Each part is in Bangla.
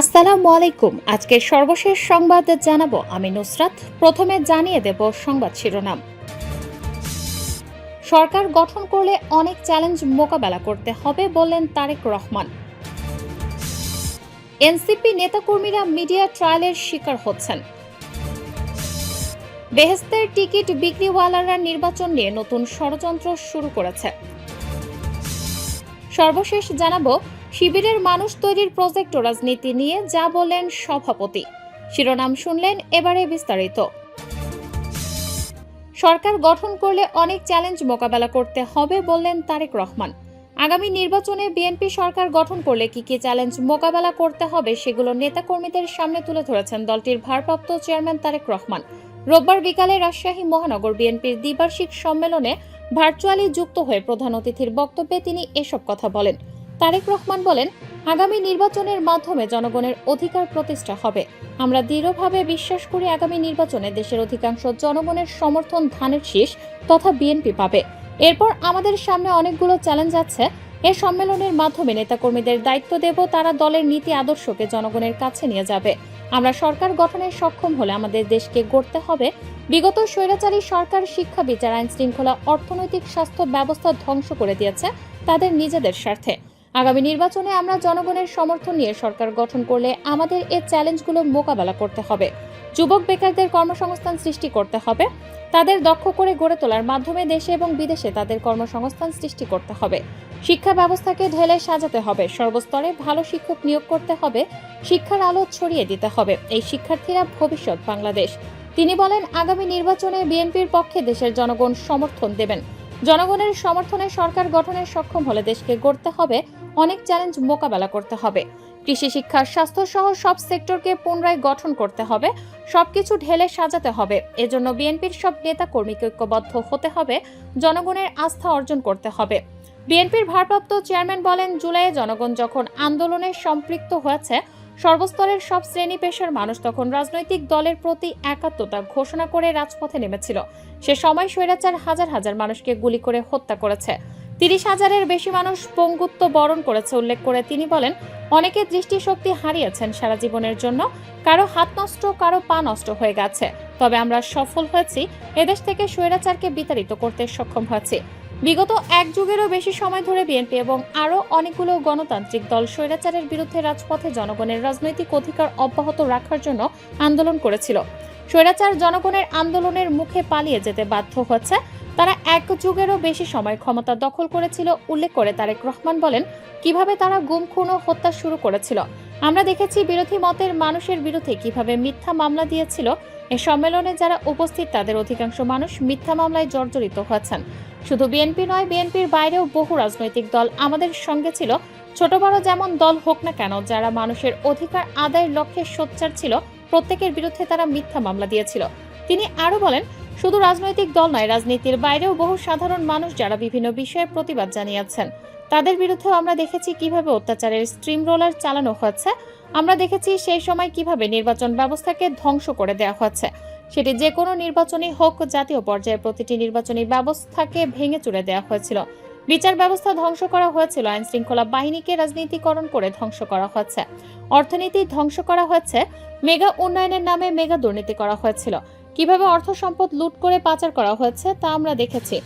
আসসালামু আলাইকুম। আজকের সর্বশেষ সংবাদ জানাব আমি নুসরাত। প্রথমে জানিয়ে দেব সংবাদ শিরোনাম। সরকার গঠন করলে অনেক চ্যালেঞ্জ মোকাবেলা করতে হবে বললেন তারেক রহমান। এনসিপি নেতাকর্মীরা মিডিয়া ট্রায়ালের শিকার হচ্ছেন। বেহেস্তের টিকিট বিক্রিওয়ালারা নির্বাচন নিয়ে নতুন ষড়যন্ত্র শুরু করেছে। সর্বশেষ জানাব শিবিরের মানুষ তৈরির প্রজেক্ট ও রাজনীতি নিয়ে যা বললেন সভাপতি। শিরোনাম শুনলেন এবারে বিস্তারিত। সরকার গঠন করলে অনেক চ্যালেঞ্জ মোকাবেলা করতে হবে বললেন তারেক রহমান। আগামী নির্বাচনে বিএনপি সরকার গঠন করলে কি কি চ্যালেঞ্জ মোকাবেলা করতে হবে সেগুলো নেতাকর্মীদের সামনে তুলে ধরেছেন দলটির ভারপ্রাপ্ত চেয়ারম্যান তারেক রহমান। রোববার বিকালে রাজশাহী মহানগর বিএনপির দ্বিবার্ষিক সম্মেলনে ভার্চুয়ালি যুক্ত হয়ে প্রধান অতিথির বক্তব্যে তিনি এসব কথা বলেন। তারেক রহমান বলেন, আগামী নির্বাচনের মাধ্যমে জনগণের অধিকার প্রতিষ্ঠা হবে। আমরা দৃঢ়ভাবে বিশ্বাস করি আগামী নির্বাচনে দেশের অধিকাংশ জনগণের সমর্থন ধানের শীষ তথা বিএনপি পাবে। এরপর আমাদের সামনে অনেকগুলো চ্যালেঞ্জ আছে। এ সম্মেলনের মাধ্যমে নেতাকর্মীদের দায়িত্ব দেব, তারা দলের নীতি আদর্শকে জনগণের কাছে নিয়ে যাবে। আমরা সরকার গঠনে সক্ষম হলে আমাদের দেশকে গড়তে হবে। বিগত স্বৈরাচারী সরকার শিক্ষা বিচার আইন শৃঙ্খলা অর্থনৈতিক স্বাস্থ্য ব্যবস্থা ধ্বংস করে দিয়েছে তাদের নিজেদের স্বার্থে। আগামী নির্বাচনে আমরা জনগণের সমর্থন নিয়ে সরকার গঠন করলে আমাদের এ চ্যালেঞ্জগুলো মোকাবেলা করতে হবে। যুবক বেকারদের কর্মসংস্থান সৃষ্টি করতে হবে। তাদের দক্ষ করে গড়ে তোলার মাধ্যমে দেশে এবং বিদেশে তাদের কর্মসংস্থান সৃষ্টি করতে হবে। শিক্ষা ব্যবস্থাকে ঢেলে সাজাতে হবে। সর্বস্তরে ভালো শিক্ষক নিয়োগ করতে হবে। শিক্ষার আলো ছড়িয়ে দিতে হবে। এই শিক্ষার্থীরা ভবিষ্যৎ বাংলাদেশ। তিনি বলেন, আগামী নির্বাচনে বিএনপির পক্ষে দেশের জনগণ সমর্থন দেবেন। জনগণের সমর্থনে সরকার গঠনের সক্ষম হলে দেশকে গড়তে হবে অনেক চ্যালেঞ্জ মোকাবেলা করতে হবে। কৃষি শিক্ষা, স্বাস্থ্য সহ সব সেক্টরকে পুনরায় গঠন করতে হবে, সবকিছু ঢেলে সাজাতে হবে। এজন্য বিএনপির সব নেতা কর্মীকে ঐক্যবদ্ধ হতে হবে, জনগণের আস্থা অর্জন করতে হবে। বিএনপির ভারপ্রাপ্ত চেয়ারম্যান বলেন, জুলাইয়ে জনগণ যখন আন্দোলনে সম্পৃক্ত হয়েছে, সর্বস্তরের সব শ্রেণি পেশার মানুষ তখন রাজনৈতিক দলের প্রতি একাত্মতা ঘোষণা করে রাজপথে নেমেছিল। সে সময় স্বৈরাচার হাজার হাজার মানুষকে গুলি করে হত্যা করেছে। তিরিশ হাজারের বেশি মানুষ পঙ্গুত্ব বরণ করেছে উল্লেখ করে তিনি বলেন, অনেকে দৃষ্টিশক্তি হারিয়েছেন সারা জীবনের জন্য, কারও হাত নষ্ট, কারও পা নষ্ট হয়ে গেছে। তবে আমরা সফল হয়েছি, এদেশ থেকে স্বৈরাচারকে বিতাড়িত করতে সক্ষম হয়েছি। বিগত এক যুগেরও বেশি সময় ধরে বিএনপি এবং আরও অনেকগুলো গণতান্ত্রিক দল স্বৈরাচারের বিরুদ্ধে রাজপথে জনগণের রাজনৈতিক অধিকার অব্যাহত রাখার জন্য আন্দোলন করেছিল। স্বৈরাচার জনগণের আন্দোলনের মুখে পালিয়ে যেতে বাধ্য হচ্ছে তারা এক যুগেরও বেশি সময় ক্ষমতা দখল করেছিল, উল্লেখ করে তারেক রহমান বলেন, কীভাবে তারা গুম, খুন ও হত্যা শুরু করেছিল? আমরা দেখেছি বিরোধী মতের মানুষের বিরুদ্ধে কীভাবে মিথ্যা মামলা দিয়েছিল। এ সম্মেলনে যারা উপস্থিত, তাদের অধিকাংশ মানুষ মিথ্যা মামলায় জর্জরিত হয়েছেন। শুধু বিএনপি নয়, বিএনপির বাইরেও বহু রাজনৈতিক দল আমাদের সঙ্গে ছিল। ছোট বড় যেমন দল হোক না কেন, যারা মানুষের অধিকার আদায়ের লক্ষ্যে সোচ্চার ছিল, প্রত্যেকের বিরুদ্ধে তারা মিথ্যা মামলা দিয়েছিল। তিনি আরও বলেন শুধু রাজনৈতিক দল নয়, রাজনীতির বাইরেও বহু সাধারণ মানুষ যারা বিভিন্ন বিষয়ে প্রতিবাদ জানিয়েছেন, তাদের বিরুদ্ধেও আমরা দেখেছি কীভাবে অত্যাচারের স্ট্রিম রোলার চালানো হচ্ছে আমরা দেখেছি সেই সময় কীভাবে নির্বাচন ব্যবস্থাকে ধ্বংস করে দেওয়া হচ্ছে সেটি যে কোনো নির্বাচনই হোক, জাতীয় পর্যায়ে প্রতিটি নির্বাচনী ব্যবস্থাকে ভেঙে চুরে দেওয়া হয়েছিল। বিচার ব্যবস্থা ধ্বংস করা হয়েছিল আইন শৃঙ্খলা বাহিনীকে রাজনীতিকরণ করে ধ্বংস করা হয়েছে। অর্থনীতি ধ্বংস করা হয়েছে, মেগা উন্নয়নের নামে মেগা দুর্নীতি করা হয়েছিল। কীভাবে অর্থ সম্পদ লুট করে পাচার করা হয়েছে তা আমরা দেখেছি।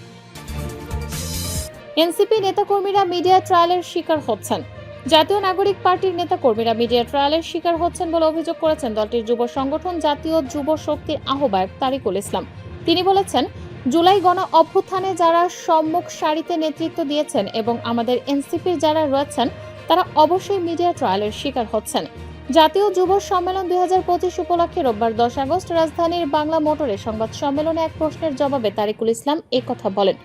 এনসিপি নেতাকর্মীরা মিডিয়া ট্রায়ালের শিকার হচ্ছেন। জাতীয় নাগরিক পার্টির নেতাকর্মীরা মিডিয়া ট্রায়ালের শিকার হচ্ছেন বলে অভিযোগ করেছেন দলটির যুব সংগঠন জাতীয় যুব শক্তির আহ্বায়ক তারিকুল ইসলাম। তিনি বলেছেন, জুলাই গণ অভ্যুত্থানে যারা সম্মুখ সারিতে নেতৃত্ব দিয়েছেন এবং আমাদের এনসিপির যারা রয়েছেন, তারা অবশ্যই মিডিয়া ট্রায়ালের শিকার হচ্ছেন। জাতীয় যুব সম্মেলন দুই হাজার পঁচিশ উপলক্ষে রোববার দশ আগস্ট রাজধানীর বাংলা মোটরে সংবাদ সম্মেলনে এক প্রশ্নের জবাবে তারিকুল ইসলাম কথা বলেন।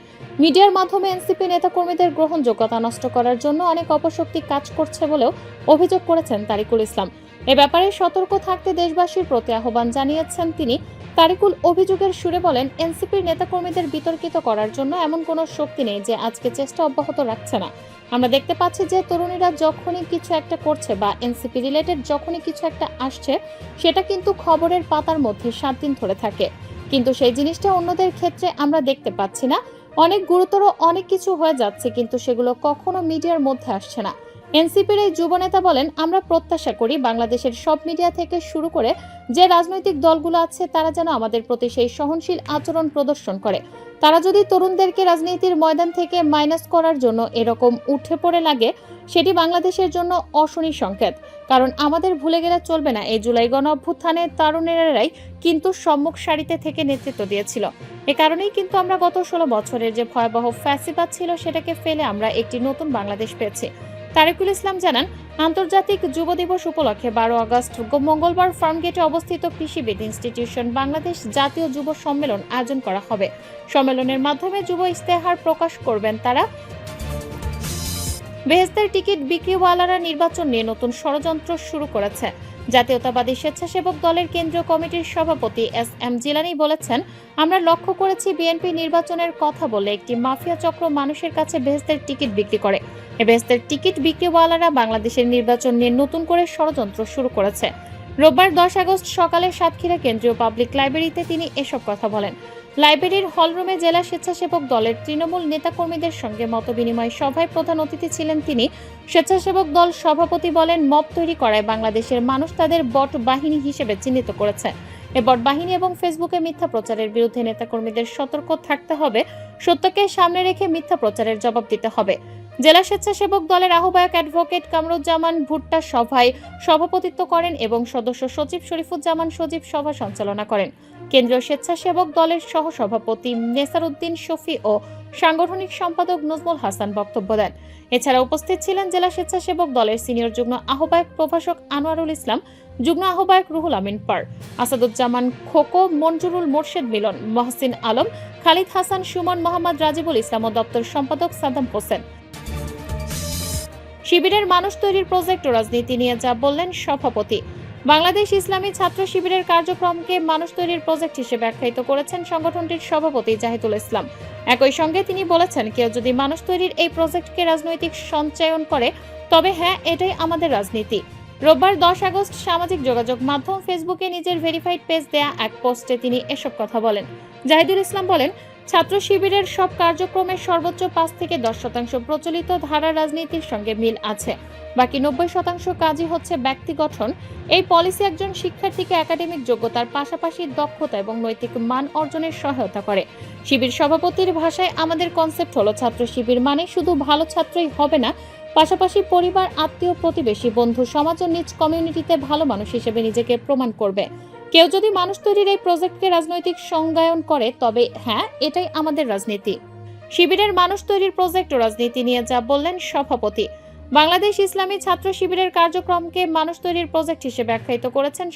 মিডিয়ার মাধ্যমে এনসিপি নেতাকর্মীদের গ্রহণযোগ্যতা নষ্ট করার জন্য অনেক অপশক্তি কাজ করছে বলেও অভিযোগ করেছেন তারিকুল ইসলাম। এ ব্যাপারে সতর্ক থাকতে দেশবাসীর প্রতি আহ্বান জানিয়েছেন তিনি। তারিকুল অভিযোগের সুরে বলেন, এনসিপির নেতাকর্মীদের বিতর্কিত করার জন্য এমন কোনো শক্তি নেই যে আজকে চেষ্টা অব্যাহত রাখছে না। আমরা দেখতে পাচ্ছি যে তরুণীরা যখনই কিছু একটা করছে বা এনসিপি রিলেটেড যখনই কিছু একটা আসছে, সেটা কিন্তু খবরের পাতার মধ্যে সাত দিন ধরে থাকে। কিন্তু সেই জিনিসটা অন্যদের ক্ষেত্রে আমরা দেখতে পাচ্ছি না। অনেক গুরুতর অনেক কিছু হয়ে যাচ্ছে, কিন্তু সেগুলো কখনো মিডিয়ার মধ্যে আসছে না। এনসিপির এই যুবনেতা বলেন, আমরা প্রত্যাশা করি বাংলাদেশের সব মিডিয়া থেকে শুরু করে যে রাজনৈতিক দলগুলো আছে, তারা যেন আমাদের প্রতি সেই সহনশীল আচরণ প্রদর্শন করে। তারা যদি তরুণদেরকে রাজনীতির ময়দান থেকে মাইনাস করার জন্য এরকম উঠে পড়ে লাগে, সেটি বাংলাদেশের জন্য অশনি সংকেত। কারণ আমাদের ভুলে গেলে চলবে না। এই জুলাই গণ অভ্যুত্থানে তরুণেরাই কিন্তু সম্মুখ সারিতে থেকে নেতৃত্ব দিয়েছিল। এ কারণেই কিন্তু আমরা গত ষোলো বছরের যে ভয়াবহ ফ্যাসিবাদ ছিল, সেটাকে ফেলে আমরা একটি নতুন বাংলাদেশ পেয়েছি। তারেকুল ইসলাম জানান, আন্তর্জাতিক যুব দিবস উপলক্ষে বারো আগস্ট মঙ্গলবার ফার্মগেটে অবস্থিত কৃষিবিদ ইনস্টিটিউশন বাংলাদেশ জাতীয় যুব সম্মেলন আয়োজন করা হবে। সম্মেলনের মাধ্যমে যুব ইস্তেহার প্রকাশ করবেন তারা। বেহেস্তের টিকিট বিক্রিওয়ালারা নির্বাচন নিয়ে নতুন ষড়যন্ত্র শুরু করেছে। জাতীয়তাবাদী স্বেচ্ছাসেবক দলের কেন্দ্রীয় কমিটির সভাপতি এস এম জিলানি বলেছেন, আমরা লক্ষ্য করেছি বিএনপি নির্বাচনের কথা বলে একটি মাফিয়া চক্র মানুষের কাছে বেহেস্তের টিকিট বিক্রি করে। এ বেহেস্তের টিকিট বিক্রিওয়ালারা বাংলাদেশের নির্বাচন নিয়ে নতুন করে ষড়যন্ত্র শুরু করেছে। রোববার দশ আগস্ট সকালে সাতক্ষীরা কেন্দ্রীয় পাবলিক লাইব্রেরিতে তিনি এসব কথা বলেন। লাইব্রেরির হলরুমে জেলা স্বেচ্ছাসেবক দলের তৃণমূল নেতাকর্মীদের সঙ্গে মতবিনিময় সভায় প্রধান অতিথি ছিলেন তিনি। স্বেচ্ছাসেবক দল সভাপতি বলেন মব তৈরি করায় বাংলাদেশের মানুষ তাদের বট বাহিনী হিসেবে চিহ্নিত করেছে। এ বট বাহিনী এবং ফেসবুকে মিথ্যা প্রচারের বিরুদ্ধে নেতাকর্মীদের সতর্ক থাকতে হবে, সত্যকে সামনে রেখে মিথ্যা প্রচারের জবাব দিতে হবে। জেলা স্বেচ্ছাসেবক দলের আহ্বায়ক অ্যাডভোকেট কামরুজ্জামান ভুট্টা সভায় সভাপতিত্ব করেন এবং সদস্য সচিব শরীফুজ্জামান সজীব সভা সঞ্চালনা করেন। কেন্দ্রীয় স্বেচ্ছাসেবক দলের সহসভাপতি নেসারউদ্দিন শফি ও সাংগঠনিক সম্পাদক নজমুল হাসান বক্তব্য দেন। এছাড়া উপস্থিত ছিলেন জেলা স্বেচ্ছাসেবক দলের সিনিয়র যুগ্ম আহ্বায়ক প্রভাষক আনোয়ারুল ইসলাম, যুগ্ম আহ্বায়ক রুহুল আমিন পার, আসাদুজ্জামান খোকো, মঞ্জুরুল মোর্শেদ মিলন, মহসিন আলম, খালিদ হাসান, সুমন মোহাম্মদ, রাজিবুল ইসলাম ও দপ্তর সম্পাদক সাদ্দাম হোসেন। শিবিরের মানুষ তৈরির প্রজেক্ট ও রাজনীতি নিয়ে যা বললেন সভাপতি। বাংলাদেশ ইসলামী ছাত্র শিবিরের কার্যক্রমকে মানুষ তৈরির প্রজেক্ট হিসেবে আখ্যায়িত করেছেন সংগঠনটির সভাপতি জাহিদুল ইসলাম। একই সঙ্গে তিনি বলেছেন, কেউ যদি মানুষ তৈরির এই প্রজেক্টকে রাজনৈতিক সঞ্চয়ন করে, তবে হ্যাঁ এটাই আমাদের রাজনীতি। রোববার দশ আগস্ট সামাজিক যোগাযোগ মাধ্যম ফেসবুকে নিজের ভেরিফাইড পেজ দেয়া এক পোস্টে তিনি এসব কথা বলেন। জাহিদুল ইসলাম বলেন ছাত্র শিবিরের সব কার্যক্রমের সর্বোচ্চ পাঁচ থেকে দশ শতাংশ প্রচলিত ধারা রাজনীতির সঙ্গে মিল আছে। বাকি নব্বই শতাংশ কাজই হচ্ছে ব্যক্তি গঠন। এই পলিসি একজন শিক্ষার্থীকে একাডেমিক যোগ্যতার পাশাপাশি দক্ষতা এবং নৈতিক মান অর্জনের সহায়তা করে। শিবির সভাপতির ভাষায় আমাদের কনসেপ্ট হলো, ছাত্র শিবির মানে শুধু ভালো ছাত্রই হবে না, পাশাপাশি পরিবার, আত্মীয়, প্রতিবেশী, বন্ধু সমাজ ও নিজ কমিউনিটিতে ভালো মানুষ হিসেবে নিজেকে প্রমাণ করবে। কেউ যদি মানুষ তৈরির এই প্রজেক্টকে রাজনৈতিক সংজ্ঞায়ন করে, তবে হ্যাঁ এটাই আমাদের রাজনীতি। শিবিরের মানুষ তৈরির প্রজেক্ট ও রাজনীতি নিয়ে যা বললেন সভাপতি। বাংলাদেশ ইসলামী ছাত্র শিবিরের কার্যক্রমকে মানুষ তৈরির প্রজেক্ট হিসেবে আখ্যায়িত করেছেন